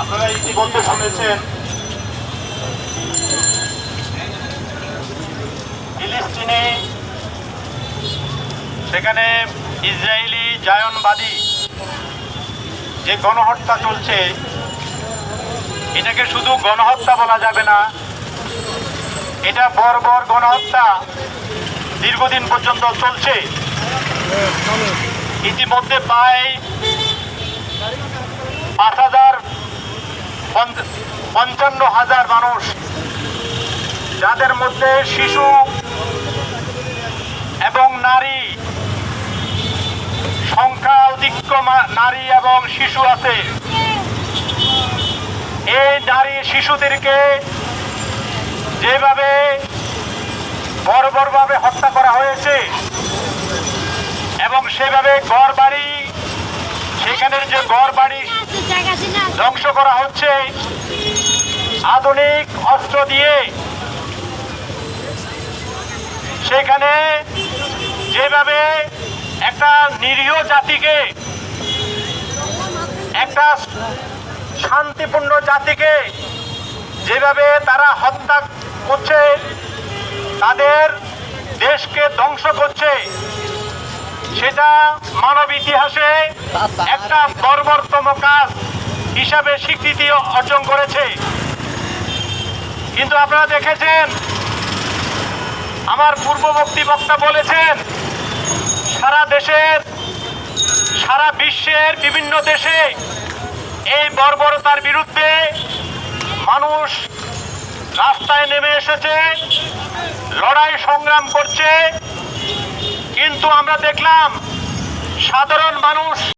আপনারা শুনেছেন। সেখানে ইসরায়েলি জায়নবাদী যে গণহত্যা চলছে, এটাকে শুধু গণহত্যা বলা যাবে না, এটা বর্বর গণহত্যা দীর্ঘদিন পর্যন্ত চলছে। ইতিমধ্যে প্রায় পাঁচ হাজার পঞ্চ- পঞ্চান্ন হাজার মানুষ, যাদের মধ্যে শিশু এবং নারী সংখ্যা অধিক্য নারী এবং শিশু আছে। এই নারী শিশুদেরকে যেভাবে বর্বরভাবে হত্যা করা হয়েছে সেভাবে ঘর বাড়ি সেখানের যে ঘর বাড়ি ধ্বংস করা হচ্ছে, আধুনিক অস্ত্র দিয়ে। সেখানে যেভাবে একটা নিরীহ জাতিকে, একটা শান্তিপূর্ণ জাতিকে যেভাবে তারা হত্যা করছে, তাদের দেশকে ধ্বংস করছে সেটা মানব ইতিহাসে একটা বর্বরতম কাজ হিসাবে স্বীকৃতি অর্জন করেছে। কিন্তু আপনারা দেখেছেন আমার পূর্ববর্তী বক্তা বলেছেন সারা দেশের সারা বিশ্বের বিভিন্ন দেশে এই বর্বরতার বিরুদ্ধে মানুষ রাস্তায় নেমে এসেছে লড়াই সংগ্রাম করছে কিন্তু আমরা দেখলাম সাধারণ মানুষ